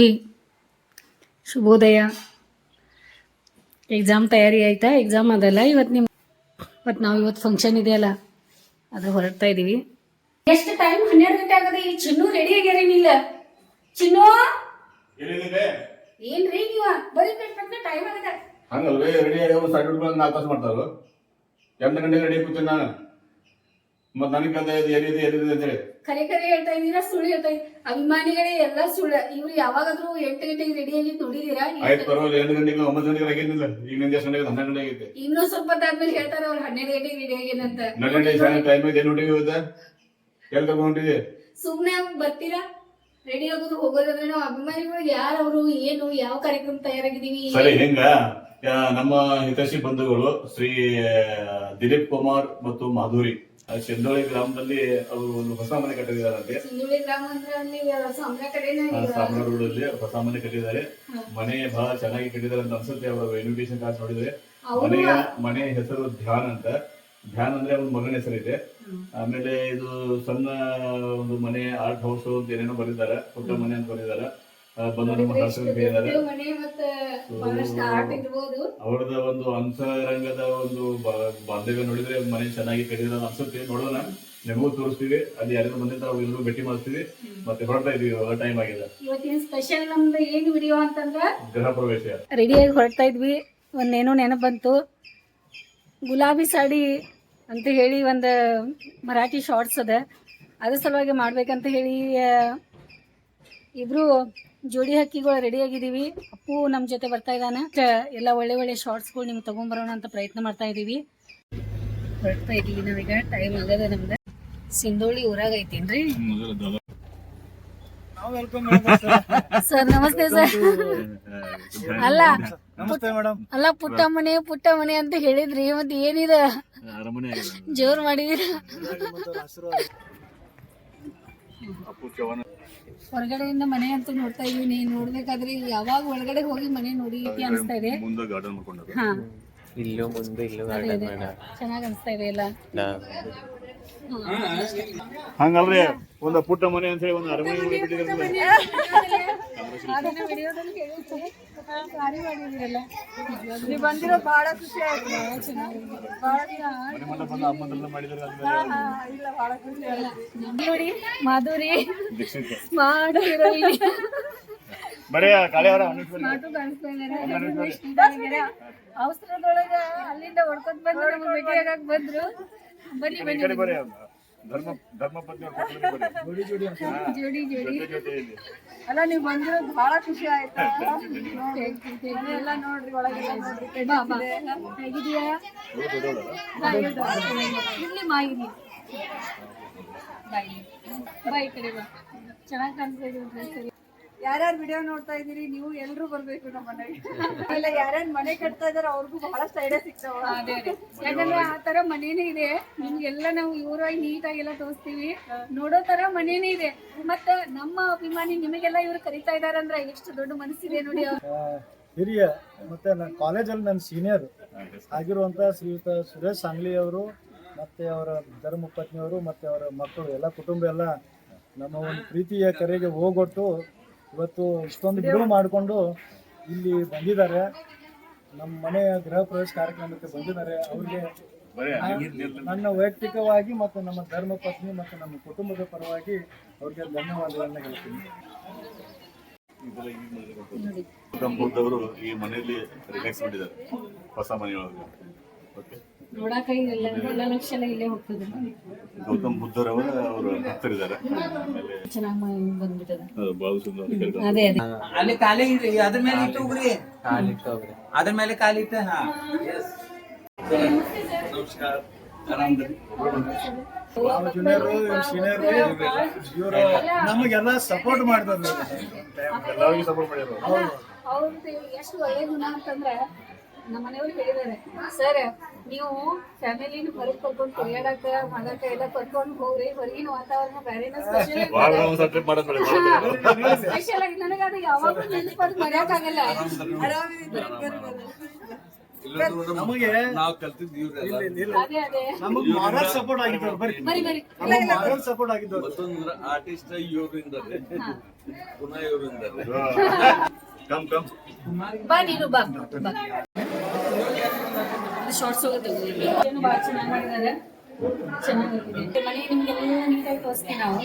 ಗುಬ್ಬಿ ಶುಭೋದಯ. ಎಕ್ಸಾಮ್ ತಯಾರಿ ಆಯ್ತಾ? ಎಕ್ಸಾಮ್ ಅದಲ್ಲ? ಇವತ್ತು ನಿಮ್ಮ ಇವತ್ತು ನಾವು ಇವತ್ತು ಫಂಕ್ಷನ್ ಇದೆಯಲ್ಲ ಅದು ಹೊರಡ್ತಾ ಇದ್ದೀವಿ ಎಷ್ಟು ಟೈಮ್ ಹನ್ನೆರಡು ಗಂಟೆ ಆಗದೆ? ಈ ಚಿನ್ನು ರೆಡಿ ಆಗ್ಯಾರೇನಿಲ್ಲ ಚಿನ್ನು? ಎಲ್ಲಿದೆ ಏನ್ರಿ ನೀವು? ಬರೀ ಟೈಮ್ ಆಗದ. ಹಂಗಲ್ವೇ ರೆಡಿ ಆಗಿ ಒಂದು ಸರ್ಟಿಫಿಕೇಟ್ ನಾಲ್ಕು ತಾಸು ಮಾಡ್ತಾರೋ ಎಂಟು ಗಂಟೆಗೆ ರೆಡಿ ಕೂತೀನಿ ನಾನು. ಮತ್ತೆ ನನಗೆ ಕಲ್ತ ಇದು ಎಲ್ಲಿದೆ ಎಲ್ಲಿದೆ ಅಂತೇಳಿ ಕರೆ ಕರೆ ಹೇಳ್ತಾ ಇದ್ದೀರಾ ಸುಳ್ಳು ಹೇಳ್ತಾ ಇದ್ದೀರಾ? ಅಭಿಮಾನಿಗಳೇ ಎಲ್ಲ ಸುಳ್ಳು. ಇವ್ರು ಯಾವಾಗಾದ್ರೂ ಎಂಟು ಗಂಟೆಗೆ ರೆಡಿ ಆಗಿ ನೋಡಿದೀರಾ ಆಯ್ತು ಪರವಾಗಿಲ್ಲ ಎಂಟು ಗಂಟೆಗೆ ಒಂಬತ್ತು ಗಂಟೆಗೆ ಆಗಿರ್ಲಿಲ್ಲ ಈಗ ನಿಂದು ಎಷ್ಟು ಗಂಟೆಗೆ ಹನ್ನೆರಡು ಗಂಟೆ ಆಗಿದೆ ಇನ್ನೂ ಸ್ವಲ್ಪ ಆದ್ಮೇಲೆ ಹೇಳ್ತಾರೆ ಅವ್ರು ಹನ್ನೆರಡು ಗಂಟೆಗೆ ರೆಡಿ ಅಂತ. ಹನ್ನೆರಡು ಗಂಟೆ ಟೈಮ್ ಇದೆ ಎಲ್ಲಿ ಹೊಟ್ಟಿಗೆ ಹೋಗುತ್ತೆ ಎಲ್ಲಿ ತಗೊಂಡಿದೆ ಸುಮ್ಮನೆ ಸುಮ್ನೆ ಬರ್ತೀರಾ? ರೆಡಿ ಆಗೋದು ಹೋಗೋದಂದ್ರೆ ನಾವು ಅಭಿಮಾನಿಗಳು ಯಾರು ಅವರು ಏನು ಯಾವ ಕಾರ್ಯಕ್ರಮ ತಯಾರಾಗಿದ್ದೀವಿ? ಸರಿ ಹೆಂಗ? ನಮ್ಮ ಹಿತೈಷಿ ಬಂಧುಗಳು ಶ್ರೀ ದಿಲೀಪ್ ಕುಮಾರ್ ಮತ್ತು ಮಾಧುರಿ. ಚೆಂದೋಳಿ ಗ್ರಾಮದಲ್ಲಿ ಅವರು ಒಂದು ಹೊಸ ಮನೆ ಕಟ್ಟಿದಾರಂತೆ. ಸಿಂಧುಳಿ ಗ್ರಾಮ ಅಂದ್ರೆ ಅಲ್ಲಿ ಸಾಮ್ರ ಕಡೆನೇ ಸಾಮರ ರೋಡಲ್ಲಿ ಹೊಸ ಮನೆ ಕಟ್ಟಿದ್ದಾರೆ. ಮನೆ ಬಹಳ ಚೆನ್ನಾಗಿ ಕಟ್ಟಿದ್ದಾರೆ ಅಂತ ಅನ್ಸುತ್ತೆ ಅವರ ಇನ್ವಿಟೇಷನ್ ಕಾರ್ಡ್ ನೋಡಿದ್ರೆ. ಮನೆಯ ಮನೆಯ ಮನೆ ಹೆಸರು ಧ್ಯಾನ್ ಅಂತ. ಧ್ಯಾನ್ ಅಂದ್ರೆ ಒಂದು ಮಗನ ಹೆಸರಿದೆ. ಆಮೇಲೆ ಇದು ಸಣ್ಣ ಒಂದು ಮನೆ ಆರ್ಟ್ ಹೌಸ್ ಅಂತ ಏನೇನೋ ಬರೆದಿದ್ದಾರೆ ಪುಟ್ಟ ಮನೆ ಅಂತ ಬರೆದಿದ್ದಾರೆ. ಬಂದು ನಮ್ಮ ಅವ್ರದ ಒಂದು ಅಂತರಂಗದ ಒಂದು ಬ- ಬಾಂಧವ್ಯ ನೋಡಿದ್ರೆ ಮನೆ ಚೆನ್ನಾಗಿ ಕಟ್ಟಿದ್ರೆ ಅನ್ಸುತ್ತೆ. ನೋಡೋಣ. ನಿಮಗೂ ತೋರಿಸ್ತೀವಿ. ಅಲ್ಲಿ ಯಾರು ಬಂದಿದ್ದ ಎಲ್ಲರೂ ಭೇಟಿ ಮಾಡ್ತೀವಿ ಮತ್ತೆ ಹೊರಡ್ತಾ ಇದೀವಿ. ಟೈಮ್ ಆಗಿದೆ. ಇವತ್ತಿನ ಸ್ಪೆಷಲ್ ನಮ್ದು ಏನು ವಿಡಿಯೋ ಅಂತಂದ್ರೆ? ಗೃಹ ಪ್ರವೇಶ. ರೆಡಿಯಾಗಿ ಹೊರಡ್ತಾ ಇದ್ವಿ. ಒಂದೇನೋ ನೆನಪು ಬಂತು ಗುಲಾಬಿ ಸಾಡಿ ಅಂತ ಹೇಳಿ ಒಂದು ಮರಾಠಿ ಶಾರ್ಟ್ಸ್ ಅದ. ಅದ್ರ ಸಲುವಾಗಿ ಮಾಡ್ಬೇಕಂತ ಹೇಳಿ ಇಬ್ರು ಜೋಡಿ ಹಕ್ಕಿಗಳು ರೆಡಿ ಆಗಿದ್ದೀವಿ. ಅಪ್ಪು ನಮ್ಮ ಜೊತೆ ಬರ್ತಾ ಇದ್ದಾನೆ. ಎಲ್ಲ ಒಳ್ಳೆ ಒಳ್ಳೆ ಶಾರ್ಟ್ಸ್ಗಳು ನಿಮ್ಗೆ ತೊಗೊಂಬರೋಣ ಅಂತ ಪ್ರಯತ್ನ ಮಾಡ್ತಾ ಇದ್ದೀವಿ. ಬರ್ತಾ ಇದ್ದೀವಿ ನಾವೀಗ. ಟೈಮ್ ಆಗದ ನಮ್ದು ಸಿಂಧೋಳಿ ಊರಾಗ ಐತೇನ್ರಿ? ಸರ್? ನಮಸ್ತೆ ಸರ್. ಅಲ್ಲ ಅಲ್ಲ ಪುಟ್ಟ ಮನೆ ಪುಟ್ಟ ಮನೆ ಅಂತ ಹೇಳಿದ್ರಿ ಮತ್ತೆ ಏನಿದ? ಜೋರ್ ಮಾಡಿದೀರ. ಹೊರಗಡೆಯಿಂದ ಮನೆ ಅಂತ ನೋಡ್ತಾ ಇದೀನಿ ನೋಡ್ಬೇಕಾದ್ರೆ ಯಾವಾಗ ಒಳಗಡೆ ಹೋಗಿ ಮನೆ ನೋಡಿ ಅನಿಸ್ತಾ ಇದೆ. ಮುಂದೆ ಗಾರ್ಡನ್ ಹಾ. ಇಲ್ಲೂ ಮುಂದೆ ಇಲ್ಲೂ ಗಾರ್ಡನ್ ಮೇಡ. ಚೆನ್ನಾಗ್ ಅನಿಸ್ತಾ ಇದೆ ಎಲ್ಲ. ಹಂಗಲ್ರಿ ಒಂದು ಪುಟ್ಟ ಮನೆ ಅಂತ ಹೇಳಿ ಒಂದು ಅರಮನೆ ಮಾಡಿಬಿಟ್ಟಿದ್ರೆ ನೀವು ಬಂದಿರೋ ಬಹಳ ಖುಷಿ ಆಯ್ತು. ಇಲ್ಲ ಬಹಳ ಖುಷಿ ನೋಡಿ ಮಾಧುರಿ ಅವಸರದೊಳಗ ಅಲ್ಲಿಂದ ಹೊಡ್ಕೊಂಡ್ ಬಂದು ನಮ್ಗೆ ಬಂದ್ರು. ಬನ್ನಿ ಬನ್ನಿ. ಧರ್ಮ ಧರ್ಮ ಜೋಡಿ ಜೋಡಿ ಜೊತೆ ಅಲ್ಲ ನೀವು ಬಂದಿರೋದು ಬಹಳ ಖುಷಿ ಆಯ್ತಾ? ಎಲ್ಲ ನೋಡ್ರಿ ಒಳಗೆ ನೋಡ್ರಿ. ಬಾ ಬಾ ಹೇಗಿದೀಯಾ ಬಾ, ಇಲ್ಲಿ ಮಾ ಇಲ್ಲಿ ಬಾಯ್ ಬಾಯ್ ಈ ಕಡೆ ಬಾ. ಚೆನ್ನಾಗಿ ಕಾಣಿಸ್ತಾ ಇದೆ ಡ್ರೆಸ್ ಯಾರ್ಯಾರು ವಿಡಿಯೋ ನೋಡ್ತಾ ಇದೀರಿ ನೀವು ಎಲ್ಲರೂ ಬರ್ಬೇಕು ನಮ್ಮ ಮನೆಗೆ. ಇಲ್ಲ ಯಾರ್ಯಾರು ಮನೆ ಕಟ್ತಾ ಇದಾರೆ ಅವ್ರಿಗೂ ಬಹಳಷ್ಟು ಐಡಿಯಾ ಸಿಗ್ತಾವ. ಅದೇ ಅದೇ. ಯಾಕಂದ್ರೆ ಆ ತರ ಮನೇನೇ ಇದೆ. ನಿಮ್ಗೆಲ್ಲ ನಾವು ಇವರಾಗಿ ನೀಟಾಗೆಲ್ಲ ತೋರಿಸ್ತೀವಿ. ನೋಡೋ ತರ ಮನೇನೇ ಇದೆ. ಮತ್ತೆ ನಮ್ಮ ಅಭಿಮಾನಿ ನಿಮಗೆಲ್ಲ ಇವ್ರು ಕರಿತಾ ಇದಾರಂದ್ರ ಅಂದ್ರೆ ಎಷ್ಟು ದೊಡ್ಡ ಮನಸ್ಸಿದೆ ನೋಡಿ ಅವ್ರು. ಹಿರಿಯ ಮತ್ತೆ ನನ್ನ ಕಾಲೇಜಲ್ಲಿ ನನ್ನ ಸೀನಿಯರ್ ಆಗಿರುವಂತ ಶ್ರೀಯುತ ಸುರೇಶ್ ಸಾಂಗ್ಲಿ ಅವರು ಮತ್ತೆ ಅವರ ಧರ್ಮ ಪತ್ನಿಯವರು ಮತ್ತೆ ಅವರ ಮಕ್ಕಳು ಎಲ್ಲ ಕುಟುಂಬ ಎಲ್ಲ ನಮ್ಮ ಒಂದು ಪ್ರೀತಿಯ ಕರೆಗೆ ಹೋಗೊಟ್ಟು ಇವತ್ತು ಇಷ್ಟೊಂದು ಬಿಡುವು ಮಾಡಿಕೊಂಡು ಇಲ್ಲಿ ಬಂದಿದ್ದಾರೆ. ನಮ್ಮ ಮನೆಯ ಗೃಹ ಪ್ರವೇಶ ಕಾರ್ಯಕ್ರಮಕ್ಕೆ ಬಂದಿದ್ದಾರೆ. ಅವ್ರಿಗೆ ನನ್ನ ವೈಯಕ್ತಿಕವಾಗಿ ಮತ್ತು ನಮ್ಮ ಧರ್ಮ ಪತ್ನಿ ಮತ್ತು ನಮ್ಮ ಕುಟುಂಬದ ಪರವಾಗಿ ಅವ್ರಿಗೆ ಧನ್ಯವಾದಗಳನ್ನು ಹೇಳ್ತೀನಿ. ಗೌತಮ್ ಈ ಮನೆಯಲ್ಲಿ ರಿಲ್ಯಾಕ್ಸ್ ಮಾಡಿದ್ದಾರೆ. ಹೊಸ ಮನೆಯೊಳಗೆ. ಓಕೆ ನೋಡಾಕ ಇಲ್ಲ ಎಲ್ಲ ಲಕ್ಷ ಇಲ್ಲೇ ಹೋಗ್ತದೆ. ಗೌತಮ್ ಬುದ್ಧರವರ ಅವರು ಭಕ್ತರಿದ್ದಾರೆ. ಆಮೇಲೆ ಚೆನ್ನಾಗಿ ಬಂದ್ಬಿಟ್ಟದ. ಅದು ಬಹಳ ಸುಂದರ ಅದೇ ಅದೇ. ಅಲ್ಲಿ ಖಾಲಿ ಇಡ್ರಿ ಅದ್ರ ಮೇಲೆ ಇಟ್ಟು ಕಾಲಿಟ್ಟು ಹೋಗ್ರಿ ಅದ್ರ ಮೇಲೆ ಖಾಲಿ ಇಟ್ಟ ಹಾ. ನಮಸ್ಕಾರ. ಇವರು ನಮಗೆಲ್ಲ ಸಪೋರ್ಟ್ ಮಾಡಿದ್ರು ಎಲ್ಲರಿಗೂ ಸಪೋರ್ಟ್ ಮಾಡಿದ್ರು ಅವ್ರದ್ದು ಎಷ್ಟು ಒಳ್ಳೆ ಗುಣ ಅಂತಂದ್ರೆ ನಮ್ಮ ಮನೆಯವರು ಹೇಳಿದ್ದಾರೆ ಸರ್ ನೀವು ಫ್ಯಾಮಿಲಿನ ಹೊರಗೆ ಕರ್ಕೊಂಡು ತಿರುಗಾಡಕ ಮಾಡಕ ಎಲ್ಲ ಕರ್ಕೊಂಡು ಹೋಗ್ರಿ. ಹೊರಗಿನ ವಾತಾವರಣ ಬೇರೆನ ಸ್ಪೆಷಲ್ ಆಗಿ ನನಗೆ ಅದು ಯಾವಾಗಲೂ ನೆನಪು ಅದು ಮರೆಯಕ್ಕಾಗಲ್ಲ ನಮಗೆ ನಾವು ಕಲ್ತಿದ್ದು ಇವ್ರೆಲ್ಲ ಇಲ್ಲಿ- ಇಲ್ಲಿ ಅದೇ ಅದೇ. ನಮಗ್ ಮಾರಲ್ ಸಪೋರ್ಟ್ ಆಗಿದ್ದವ್ರು ಬರ್ರಿ. ಬರಿ ಬರಿ. ಸಪೋರ್ಟ್ ಆಗಿದ್ದವ್ರು. ಮತ್ತೊಂದ್ರ ಆರ್ಟಿಸ್ಟ್ ಇವರಿಂದಾರೆ ಪುನಃ ಇವರಿಂದಾರೆ ಕಮ್ ಕಮ್ ಬಾ ನೀನು ಬಾ ಬಾ. ಶಾರ್ಟ್ಸ್ ಹೋಗುತ್ತೆ ಏನು ಭಾಳ ಚೆನ್ನಾಗಿ ಮಾಡಿದ್ದಾರೆ. ಚೆನ್ನಾಗಿದೆ. ಮನೆ ನಿಮ್ಗೆಲ್ಲ ನೀಟಾಗಿ ತೋರಿಸ್ತೀವಿ ನಾವು.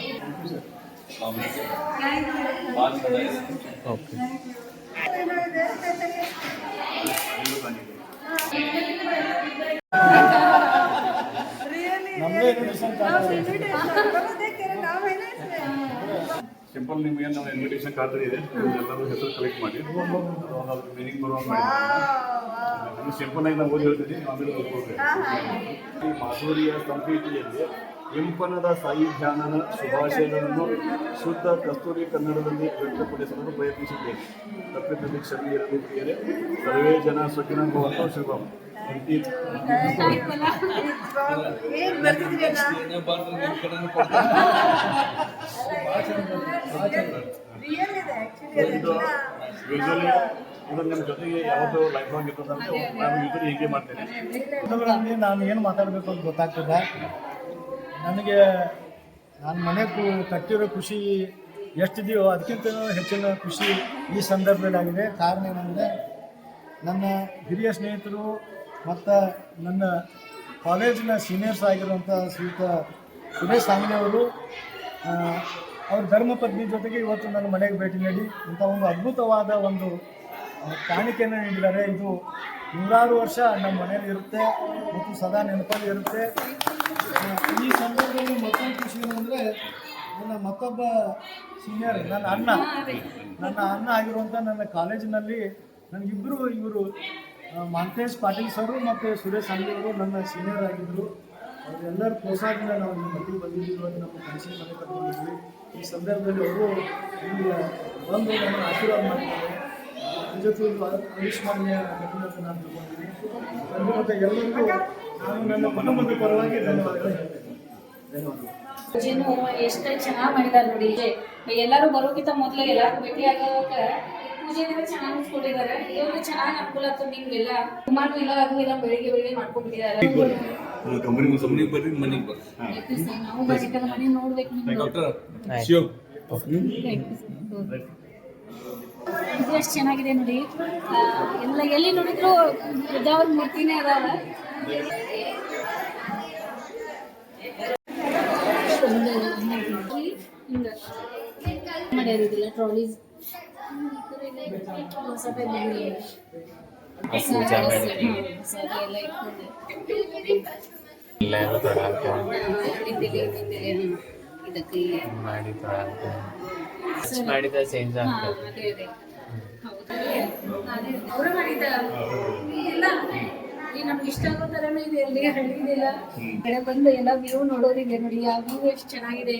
ಸಿಂಪಲ್ ನಿಮ್ಗೆ ನಾವು ಇನ್ವಿಟೇಷನ್ ಕಾರ್ಡ್ ಇದೆ. ಎಲ್ಲರೂ ಹೆಸರು ಕಲೆಕ್ಟ್ ಮಾಡಿ. ಮೀನಿಂಗ್ ಬರುವಂಗ ಆಗಿ ನಾವು ಓದಿ ಹೇಳ್ತೀನಿ ಆಮೇಲೆ ಈ ಮಾಧೂರಿಯ ಸಂಪೀಠಿಯಲ್ಲಿ ಸಿಂಪನದ ಸಾಯಿ ಧ್ಯಾನನ ಶುಭಾಶಯಗಳನ್ನು ಶುದ್ಧ ಕಸ್ತೂರಿ ಕನ್ನಡದಲ್ಲಿ ವ್ಯಕ್ತಪಡಿಸಲು ಪ್ರಯತ್ನಿಸಿದ್ದೇನೆ ತಪ್ಪಿದಲ್ಲಿ ಕ್ಷಮೆ ಇರಲಿ ಪ್ರಿಯರೇ ಸರ್ವೇ ಜನ ಸುಖಿನ ಭವಂತ ಶುಭಂ. ಇದೆ ಆಕ್ಚುಲಿ ಇದು ಯೂಶಲಿ ಇದು ನಿಮ್ಮ ಜೊತೆಗೆ ಯಾವುದು ಲೈಫ್ ಲಾಂಗ್ ಇರ್ತದಂತೆ ನಾನು ಹೀಗೆ ಮಾಡ್ತೇನೆ. ನಾನು ಏನು ಮಾತಾಡಬೇಕು ಅಂತ ಗೊತ್ತಾಗ್ತದೆ ನನಗೆ ನಾನು ಮನೆ ಕು- ಕಟ್ಟಿರೋ ಖುಷಿ ಎಷ್ಟಿದೆಯೋ ಅದಕ್ಕಿಂತ ಹೆಚ್ಚಿನ ಖುಷಿ ಈ ಸಂದರ್ಭದಲ್ಲಿ ಆಗಿದೆ ಕಾರಣ ಏನಂದರೆ ನನ್ನ ಹಿರಿಯ ಸ್ನೇಹಿತರು ಮತ್ತು ನನ್ನ ಕಾಲೇಜಿನ ಸೀನಿಯರ್ಸ್ ಆಗಿರುವಂಥ ಶ್ರೀಯುತ ಸುರೇಶ್ ಅವರು ಅವ್ರ ಧರ್ಮಪತ್ನಿ ಜೊತೆಗೆ ಇವತ್ತು ನನ್ನ ಮನೆಗೆ ಭೇಟಿ ನೀಡಿ ಇಂಥ ಒಂದು ಅದ್ಭುತವಾದ ಒಂದು ಕಾಣಿಕೆಯನ್ನು ನೀಡಿದ್ದಾರೆ. ಇದು ನೂರಾರು ವರ್ಷ ನಮ್ಮ ಮನೇಲಿ ಇರುತ್ತೆ ಮತ್ತು ಸದಾ ನೆನಪಲ್ಲಿ ಇರುತ್ತೆ. ಈ ಸಂದರ್ಭದಲ್ಲಿ ಮತ್ತೊಂದು ಖುಷಿ ಏನಂದರೆ ನನ್ನ ಮತ್ತೊಬ್ಬ ಸೀನಿಯರ್ ನನ್ನ ಅಣ್ಣ ನನ್ನ ಅಣ್ಣ ಆಗಿರುವಂಥ ನನ್ನ ಕಾಲೇಜಿನಲ್ಲಿ ನನಗಿಬ್ಬರು ಇವರು ಮಹಂತೇಶ್ ಪಾಟೀಲ್ ಸರು ಮತ್ತು ಸುರೇಶ್ ಅವರು ನನ್ನ ಸೀನಿಯರ್ ಆಗಿದ್ದರು ಅವರೆಲ್ಲರ ಪ್ರೋತ್ಸಾಹದಿಂದ ನಾವು ನಿಮ್ಮ ಮಟ್ಟಿಗೆ ಬಂದಿದ್ದೀವಿ. ಅಂತ ನಮ್ಮ ಕನಸಿನ ಮನೆ ಕಟ್ಕೊಂಡಿದ್ವಿ ಈ ಸಂದರ್ಭದಲ್ಲಿ ಅವರು ಇಲ್ಲಿ ಬಂದು ನನ್ನ ಆಶೀರ್ವಾದ ಮಾಡಿದ್ದಾರೆ ನಿಜಕ್ಕೂ ಆಯುಷ್ಮಾನ್ಯ ಘಟನೆ ಅಂತ ನಾನು ತಿಳ್ಕೊಂಡಿದ್ದೀನಿ ಎಲ್ಲರಿಗೂ ನಾನು ನನ್ನ ಮನಮಂದ ಪರವಾಗಿ ಧನ್ಯವಾದಗಳು. ಹೇಳ್ತೇನೆ ಧನ್ಯವಾದಗಳು ಪೂಜೆನು ಎಷ್ಟು ಚೆನ್ನಾಗಿ ಮಾಡಿದಾರೆ ನೋಡಿ ಎಲ್ಲರೂ ಬರೋಕ್ಕಿಂತ ಮೊದಲು ಎಲ್ಲರೂ ಭೇಟಿ ಆಗೋಕ ಪೂಜೆ ಚೆನ್ನಾಗಿ ಮುಗಿಸ್ಕೊಂಡಿದ್ದಾರೆ. ಇವರು ಚೆನ್ನಾಗಿ ಅನುಕೂಲ ಆಗ್ತದೆ ನಿಮ್ಗೆಲ್ಲ. ಸುಮಾರು ಇಲ್ಲ ಅದು ಇಲ್ಲ ಬೆಳಿಗ್ಗೆ ಬೆಳಿಗ್ಗೆ ಮಾಡ್ಕೊಂಡಿದ್ದಾರೆ ಕಂಪನಿ ಸುಮ್ಮನೆ ಬರ್ರಿ ಮನೆಗೆ ಬರ್ರಿ. ನಾವು ಮನೆ ನೋಡ್ಬೇಕು ಡಾಕ್ಟರ್. ಶಿವ್ ಇದು ಎಷ್ಟು ಚೆನ್ನಾಗಿದೆ ನೋಡಿ. ಎಲ್ಲ ಎಲ್ಲಿ ನೋಡಿದ್ರು ಬುದ್ಧವ್ರ ಮೂರ್ತಿನೇ ಅದಾವ ಹಿಂಗ ಮಾಡ್ಯಾರ ಇದೆಲ್ಲ ಟ್ರಾಲೀಸ್ ಎಲ್ಲ ತೊಡಾಕ ಇದಕ್ಕೆ ಮಾಡಿ ತೊಡಾಕ ಮಾಡಿದ ಚೇಂಜ್ ಹಾ, ಆಗ್ತದೆ. ಅದೇ. ಅದೇ ಹೌದು ಅದೇ. ಅವ್ರು ಮಾಡಿದ ಎಲ್ಲ ಈ ನಮ್ಗೆ ಇಷ್ಟ ಆಗೋ ಥರನೇ ಇದೆ ಅಲ್ಲಿ ಹಳ್ಳಿದೆಲ್ಲ ಕಡೆ ಬಂದು ಎಲ್ಲ ವ್ಯೂ ನೋಡೋದಿದೆ ನೋಡಿ ಆ ವ್ಯೂ ಎಷ್ಟು ಚೆನ್ನಾಗಿದೆ.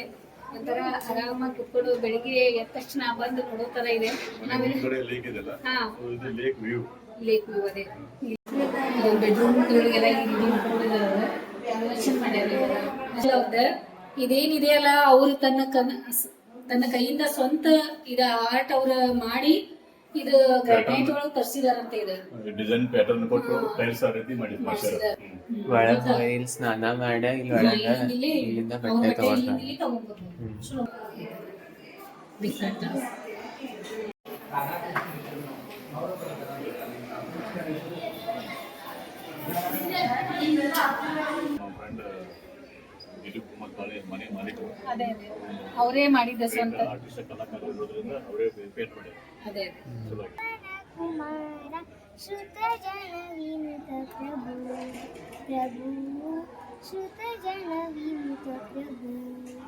ಒಂಥರ ಆರಾಮಾಗಿ ಕುತ್ಕೊಂಡು ಬೆಳಿಗ್ಗೆ ಎದ್ದ ತಕ್ಷಣ ಬಂದು ನೋಡೋ ತರ ಇದೆ. ಹಾ. ಲೇಕ್ ವ್ಯೂ ಲೇಕ್ ವ್ಯೂ ಅದೇ. ಬೆಡ್ರೂಮ್ ಗಳಿಗೆಲ್ಲ ಇದು ಮಾಡ್ಕೊಂಡಿದ್ದಾರೆ ಕಲೆಕ್ಷನ್ ಮಾಡ್ಯಾರ ಹೌದ ಇದೇನಿದೆಯಲ್ಲ ಅವ್ರು ತನ್ನ ಕನ ತನ್ನ ಕೈಯಿಂದ ಸ್ವಂತ ಇದ ಆರ್ಟ್ ಅವ್ರ ಮಾಡಿ ಇದು ಗ್ರಾನೈಟ್ ಒಳಗೆ ತರಿಸಿದಾರಂತೆ ಇದು. ಡಿಸೈನ್ ಪ್ಯಾಟರ್ನ್ ಕೊಟ್ಟು ಟೈಲ್ಸ್ ಆ ರೀತಿ ಮಾಡಿ ಮಾಡ್ತಾರೆ ಒಳಗ ಇಲ್ಲಿ ಸ್ನಾನ ಮಾಡ ಇಲ್ಲಿ ಒಳಗ ಇಲ್ಲಿ ಇಲ್ಲಿಂದ ಅವ್ರ ಬಟ್ಟೆ. ಚಲೋ. ಬೇಕಾಗ್ತದೆ. ನಮ್ಮ ಫ್ರೆಂಡ್ ದಿಲೀಪ್ ಕುಮಾರ್ ಕಾಳೆ ಮನೆ ಮಾಲೀಕರು ಅದೇ ಅದೇ. ಅವರೇ ಮಾಡಿದ್ದ ಸ್ವಂತ ಅದೇ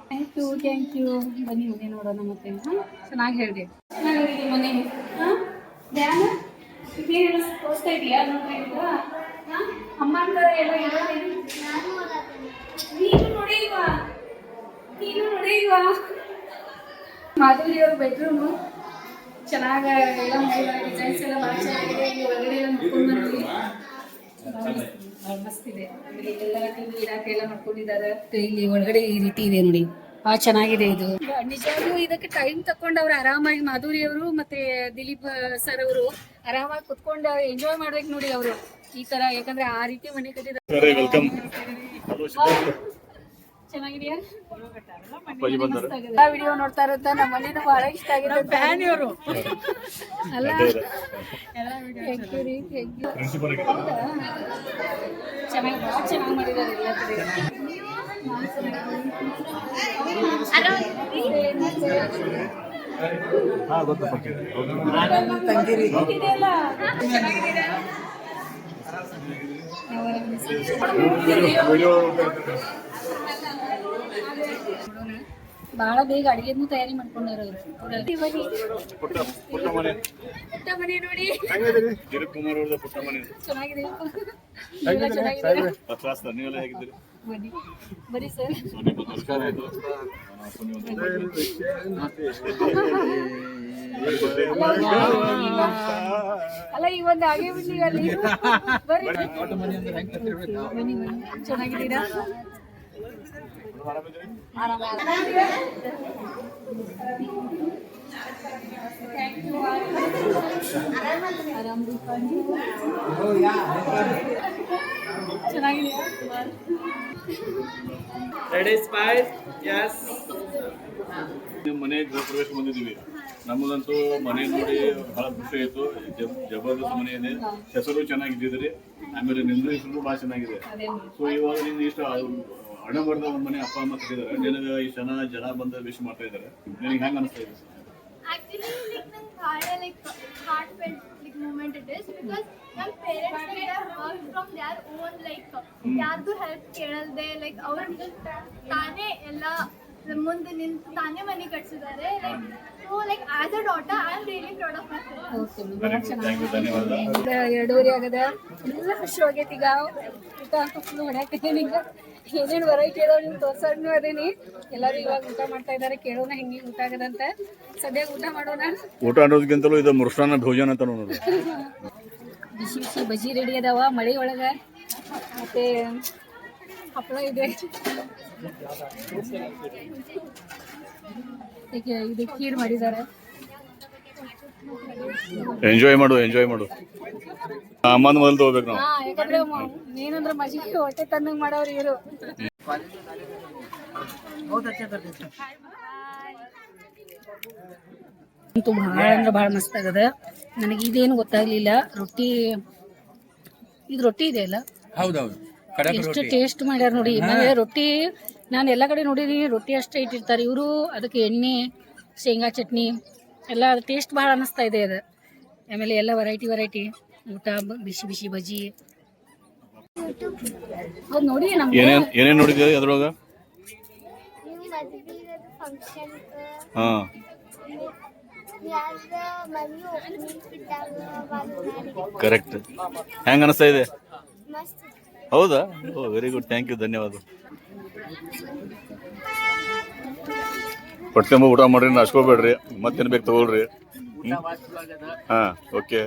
ಥ್ಯಾಂಕ್ ಯು ಥ್ಯಾಂಕ್ ಯು ಬನ್ನಿ ಮನೆ ನೋಡೋಣ ಮತ್ತೆ. ಚೆನ್ನಾಗಿ ಹೇಳಿದೆ. ಮನೆ ಹಾಂ? ಧ್ಯಾನ? ತೋರಿಸ್ತಾ ಇದೆಯಾ ಹಾಂ? ಎಲ್ಲ ನೀನು ನೋಡಿ ನೀನು ನೋಡಿಲ್ವಾ ಮಾಧುರಿ ಅವ್ರ ಬೆಡ್ರೂಮ್ ಚೆನ್ನಾಗಿ ಎಲ್ಲ ಡಿಸೈನ್ಸ್ ಎಲ್ಲ ಭಾಳ ಚೆನ್ನಾಗಿದೆ. ಇಲ್ಲಿ ಒಳಗಡೆ ಎಲ್ಲ ನೋಡ್ಕೊಂಡು ಬಂದ್ವಿ. ಎಲ್ಲ ಟಿವಿ ಇಡಕ್ಕೆ ಎಲ್ಲ ಮಾಡ್ಕೊಂಡಿದ್ದಾರೆ ಇಲ್ಲಿ ಒಳಗಡೆ ಈ ರೀತಿ ಇದೆ ನೋಡಿ. ಬಹಳ ಚೆನ್ನಾಗಿದೆ ಇದು. ನಿಜವಾಗ್ಲೂ ಇದಕ್ಕೆ ಟೈಮ್ ತಕೊಂಡು ಅವ್ರು ಆರಾಮಾಗಿ ಮಾಧುರಿ ಅವರು ಮತ್ತೆ ದಿಲೀಪ್ ಸರ್ ಅವರು ಆರಾಮಾಗಿ ಕುತ್ಕೊಂಡು ಎಂಜಾಯ್ ಮಾಡ್ಬೇಕು ನೋಡಿ ಅವರು. ಈ ತರ ಯಾಕಂದ್ರೆ ಆ ರೀತಿ ಮನೆ ಕಟ್ಟಿದ ವಿಡಿಯೋ ನೋಡ್ತಾ ಇರುತ್ತ ನಮ್ಮ ಮನೇನು ಬಹಳ ಇಷ್ಟ ಆಗಿದೆ ಫ್ಯಾನ್ ಇವರು. ಅಲ್ಲ? ರೀ, thank you. ಚೆನ್ನಾಗಿ ಭಾಳ ಚೆನ್ನಾಗಿ ಮಾಡಿದ್ದಾರೆ ಎಲ್ಲ ಹಾ ಗೊತ್ತು ತಂಗಿರಿ. ಇದೆಯಲ್ಲ. ಬಹಳ ಬೇಗ ಅಡಿಗೆನು ತಯಾರಿ ಮಾಡ್ಕೊಂಡಾರ. ಪುಟ್ಟ ಮನೆ. ನೋಡಿ. ಕುಮಾರ್ ಅವ್ರದ ಪುಟ್ಟ ಮನೆ. ಚೆನ್ನಾಗಿದೆ. ನೀವೆಲ್ಲ ಚೆನ್ನಾಗಿದ್ದೀರಾ? ಹೇಗಿದ್ದೀರಿ? ಬನ್ನಿ. ಸರ್. ನಮಸ್ಕಾರ. ಆಯ್ತು ಅಲ್ಲ ಈ ಒಂದು ಹಾಗೆ ಬಿಡ್ಲಿ ಅಲ್ಲಿ. ಬರ್ರಿ ಬನ್ನಿ ಚೆನ್ನಾಗಿದ್ದೀರಾ ಆರಾಮ ಆರಾಮ್ ಚೆನ್ನಾಗಿದೆಯಾ ನಿಮ್ಮ ಮನೆ ಗೃಹ ಪ್ರವೇಶ ಬಂದಿದ್ದೀವಿ. ನಮ್ಮದಂತೂ ಮನೆ ನೋಡಿ ಬಹಳ ಖುಷಿ ಆಯಿತು. ಜಬ್- ಜಬರ್ದಸ್ತ್ ಮನೆ ಇದೆ. ಹೆಸರು ಚೆನ್ನಾಗಿದ್ದಿದ್ರಿ. ಆಮೇಲೆ ನಿಮ್ದು ಹೆಸರು ಭಾಳ ಚೆನ್ನಾಗಿದೆ. ಸೊ ಇವಾಗ ನಿನ್ನ ಇಷ್ಟ ಹಣ ಬರ್ದ ಒಂದ್ ಮನೆ ಅಪ್ಪ ಅಮ್ಮ ಕಟ್ಟಿದ್ದಾರೆ ನಿನಗೆ ಈ ಜನ ಜನ ಬಂದ ವಿಶ್ ಮಾಡ್ತಾ ಇದಾರೆ ನಿನಗೆ ಹೆಂಗ ಅನಿಸ್ತಾ ಇದೆ? ನಂಗ್ ಭಾಳ because ನಮ್ಮ parents like they have worked from their own like ಯಾರ್ದು ಹೆಲ್ಪ್ ಕೇಳಲ್ದೆ ಲೈಕ್ ಅವ್ರ ತಾನೇ ಎಲ್ಲ ಮುಂದೆ ನಿಂತು ತಾನೇ ಮನೆ ಕಟ್ಸಿದ್ದಾರೆ. Like so like as a daughter I am really proud of my okay very good thank you ಧನ್ಯವಾದ. ಎರಡೂವರೆ ಆಗದ. ಎಲ್ಲ ಖುಷಿ ಆಗೈತಿ ಈಗ. ಊಟ ಅಂತೂ ಫುಲ್ ಏನೇನು ವೆರೈಟಿ ಅದಾವ ನೀವು ತೋರ್ಸೋನು ಅದೇನಿ. ಎಲ್ಲರೂ ಇವಾಗ ಊಟ ಮಾಡ್ತಾ ಇದ್ದಾರೆ ಕೇಳೋಣ ಹೆಂಗೆ ಊಟ ಆಗದಂತ. ಸದ್ಯ ಊಟ ಮಾಡೋಣ. ಊಟ ಅನ್ನೋದಕ್ಕಿಂತಲೂ ಇದು ಮೃಷ್ಟಾನ್ನ ಭೋಜನ ಅಂತ ನೋಡೋದು. ಬಿಸಿ ಬಿಸಿ ಬಜ್ಜಿ ರೆಡಿ ಅದಾವ. ಮಳೆ ಒಳಗೆ ಮತ್ತೆ ಹಪ್ಪಳ ಇದೆ. ಈಗ ಇದು ಖೀರ್ ಮಾಡಿದ್ದಾರೆ ಎಂಜಾಯ್ ಮಾಡು ಎಂಜಾಯ್ ಮಾಡು. ಅಮ್ಮನ ಮೊದಲು ತಗೋಬೇಕು ನಾವು. ಹಾ ಯಾಕಂದ್ರೆ ಏನಂದ್ರೆ ಮಜ್ಜಿಗೆ ಹೊಟ್ಟೆ ತಣ್ಣಗೆ ಮಾಡೋರು ಇವರು. ಅಂತೂ ಭಾಳ ಅಂದ್ರೆ ಭಾಳ ಮಸ್ತ್ ಆಗದ. ನನಗೆ ಇದೇನು ಗೊತ್ತಾಗ್ಲಿಲ್ಲ. ರೊಟ್ಟಿ ಇದು ರೊಟ್ಟಿ ಇದೆ ಅಲ್ಲ? ಹೌದೌದು. ಎಷ್ಟು ಟೇಸ್ಟ್ ಮಾಡ್ಯಾರ ನೋಡಿ. ಆಮೇಲೆ ರೊಟ್ಟಿ ನಾನು ಎಲ್ಲ ಕಡೆ ನೋಡಿದೀನಿ ರೊಟ್ಟಿ ಅಷ್ಟೇ ಇಟ್ಟಿರ್ತಾರೆ. ಇವರು ಅದಕ್ಕೆ ಎಣ್ಣೆ ಶೇಂಗಾ ಚಟ್ನಿ ಎಲ್ಲ ಅದು ಟೇಸ್ಟ್ ಭಾಳ ಅನ್ನಿಸ್ತಾ ಇದೆ ಅದು. ಆಮೇಲೆ ಎಲ್ಲ ವೆರೈಟಿ ವೆರೈಟಿ ಊಟ ಬಿಸಿ ಬಿಸಿ ಬಜ್ಜಿ. ನೋಡಿ ಏನೇನು ನೋಡಿದ್ರಿ ಅದ್ರೊಳಗ? ಹಾಂ. ಕರೆಕ್ಟ್ ಹೆಂಗ ಅನಿಸ್ತಾ ಇದೆ? ಹೌದಾ? ಓ ವೆರಿ ಗುಡ್ ಥ್ಯಾಂಕ್ ಯು ಧನ್ಯವಾದ. ಹೊಟ್ಟೆ ಊಟ ಮಾಡ್ರಿ ನಾಶ್ಕೋಬೇಡ್ರಿ ಮತ್ತೇನು ಬೇಕು ತಗೊಳ್ರಿ. ಹಾಂ, ಓಕೆ.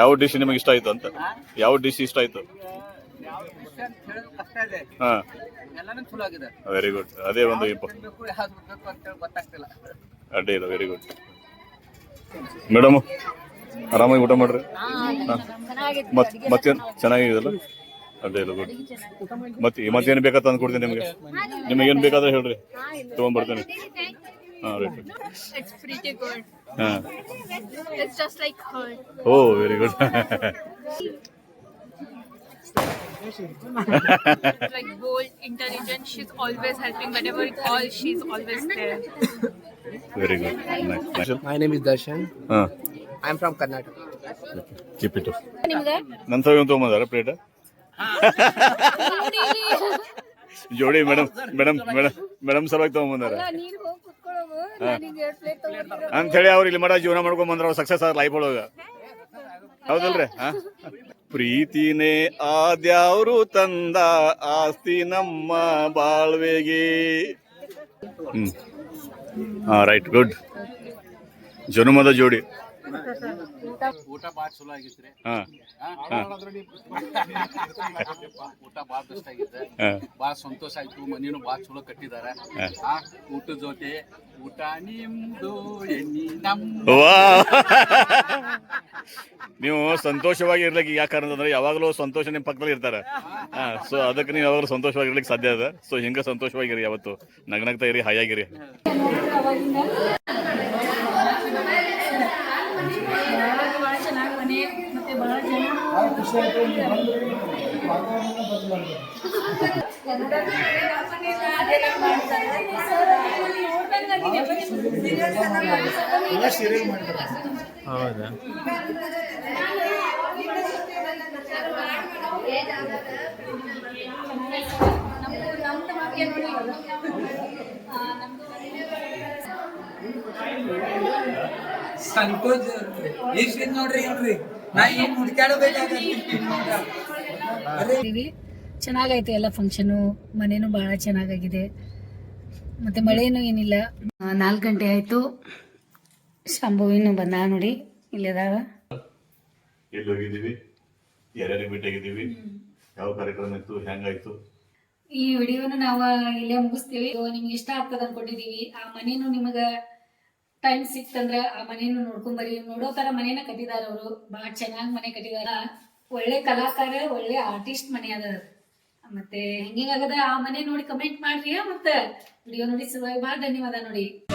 ಯಾವ ಡಿಶ್ ನಿಮಗೆ ಇಷ್ಟ ಆಯ್ತು ಅಂತ? ಯಾವ ಡಿಶ್ ಇಷ್ಟ ಆಯ್ತು? ಹಾಂ. ವೆರಿ ಗುಡ್ ಅದೇ ಒಂದು ಅಡ್ಡಿಲ್ಲ ವೆರಿ ಗುಡ್ ಮೇಡಮ್, ಆರಾಮಾಗಿ ಊಟ ಮಾಡ್ರಿ? ಮತ್ತೆ, ಮತ್ತೇನು? ಚೆನ್ನಾಗಿದೆಯಲ್ಲ ಇಲ್ಲ ಗುಡ್ ಮತ್ತೆ ಮತ್ತೇನು ತಂದು ಕೊಡ್ತೀನಿ ನಿಮಗೆ ನಿಮಗೆ ಏನು ಬೇಕಾದ್ರೆ ಹೇಳ್ರಿ ತೊಗೊಂಡ್ಬರ್ತೇನೆ ಹಾಂ ರೈಟ್ good. ಹಾಂ. ಓ very good like bold, intelligent. She's always helping. Whenever we call, she's always there. Very good nice. My name is Darshan. Uh. I'm from Karnataka. Keep ಇಟ್ಟು ನಿಮ್ಗೆ ನನ್ನ ಸಲ ಒಂದು ತೊಗೊಂಬಂದಾರ ಪ್ಲೇಟ್ ಜೋಡಿ ಮೇಡಮ್ ಮೇಡಮ್ ಮೇಡಮ್ ಮೇಡಮ್ ಸಲುವಾಗಿ ತೊಗೊಂಬಂದಾರ. ಹೇಳಿ ಅವ್ರು ಇಲ್ಲಿ ಮಾಡೋ ಜೀವನ ಮಾಡ್ಕೊಂಡ್ ಬಂದ್ರ ಅವ್ರು ಸಕ್ಸಸ್ ಆದ ಲೈಫ್ ಒಳಗ. ಹೌದಲ್ರಿ? ಹಾ? ಪ್ರೀತಿನೇ ಆದ್ಯಾವ್ರು ತಂದ ಆಸ್ತಿ ನಮ್ಮ ಬಾಳ್ವೆಗೆ. ಹ್ಮ್. ಹಾ ರೈಟ್ ಗುಡ್ ಜನುಮದ ಜೋಡಿ. ಊಟ ಬಾಳ ಚಲೋ ಆಗಿತ್ರಿ. ಹಾ. ಊಟ ಬಾಳ ಬೆಸ್ಟ್ ಆಗಿತ್ತು. ಹಾ. ಬಾಳ ಸಂತೋಷ ಆಯ್ತು. ಮನೇನು ಬಾಳ ಚಲೋ ಕಟ್ಟಿದಾರ. ಆ ಊಟದ ಜೊತೆ ಊಟ ನಿಮ್ದು ಎಣ್ಣಿ ನಮ್ದು. ನೀವು ಸಂತೋಷವಾಗಿ ಇರ್ಲಿಕ್ಕೆ ಯಾಕೆ ಕಾರಣ ಅಂದ್ರೆ ಯಾವಾಗಲೂ ಸಂತೋಷ ನಿಮ್ಮ ಪಕ್ಕದಲ್ಲಿ ಇರ್ತಾರೆ. ಹಾ ಸೊ ಅದಕ್ಕೆ ನೀವು ಯಾವಾಗಲೂ ಸಂತೋಷವಾಗಿ ಇರ್ಲಿಕ್ಕೆ ಸಾಧ್ಯ ಅದ. ಸೊ ಹಿಂಗೆ ಸಂತೋಷವಾಗಿರಿ ಯಾವತ್ತು. ನಗ್ನಗ್ತಾ ಇರಿ ಹಾಯಾಗಿರಿ ಅವಾಗಿಂದ ಭಾಳ ಚೆನ್ನಾಗಿ ಮನೆ ಮತ್ತೆ ಭಾಳ ಜನ ಭಾಳ ಖುಷಿ ಆಯ್ತು ನೀವು ಬಂದ್ರಿ ವಾತಾವರಣ ಬದಲಾಗಿದೆ ಎಲ್ಲ ಸೀರಿಯಲ್ ಸಂತೋಷ ಎಷ್ಟು ನೋಡ್ರಿ ಇಲ್ರಿ? ನಾ ಏನ್ ಹುಡ್ಕ್ಯಾಡಬೇಕಾಗತ್ತೆ ಇದೀವಿ ಚೆನ್ನಾಗೈತೆ ಎಲ್ಲ ಫಂಕ್ಷನು ಮನೇನು ಭಾಳ ಚೆನ್ನಾಗಾಗಿದೆ. ಮತ್ತೆ ಮಳೆನೂ ಏನಿಲ್ಲ. ನಾಲ್ಕು ಗಂಟೆ ಆಯ್ತು. ಶಂಭುವಿನ ಬಂದ ನೋಡಿ. ಇಲ್ಲದಾಗ ಎಲ್ಲಿ ಹೋಗಿದ್ದೀವಿ ಯಾರ್ಯಾರಿಗೆ ಭೇಟಿಯಾಗಿದ್ದೀವಿ ಯಾವ ಕಾರ್ಯಕ್ರಮ ಇತ್ತು? ಹೆಂಗಾಯ್ತು? ಈ ವಿಡಿಯೋನ ನಾವು ಇಲ್ಲೇ ಮುಗಿಸ್ತೀವಿ. ನಿಮ್ಗೆ ಇಷ್ಟ ಆಗ್ತದ ಅನ್ಕೊಂಡಿದೀವಿ. ಆ ಮನೇನು ನಿಮಗ ಟೈಮ್ ಸಿಕ್ತಂದ್ರ ಆ ಮನೇನು ನೋಡ್ಕೊಂಬರಿ ನೋಡೋ ತರ ಮನೇನ ಕಟ್ಟಿದಾರ ಅವರು. ಬಹಳ ಚೆನ್ನಾಗಿ ಮನೆ ಕಟ್ಟಿದಾರ. ಒಳ್ಳೆ ಕಲಾಕಾರ, ಒಳ್ಳೆ ಆರ್ಟಿಸ್ಟ್ ಮನೆ ಅದ ಮತ್ತೆ ಹೆಂಗಾಗದ ಆ ಮನೆ ನೋಡಿ ಕಮೆಂಟ್ ಮಾಡ್ರಿ. ಮತ್ತೆ ವಿಡಿಯೋ ನೋಡಿ. ಬಹಳ ಧನ್ಯವಾದ ನೋಡಿ.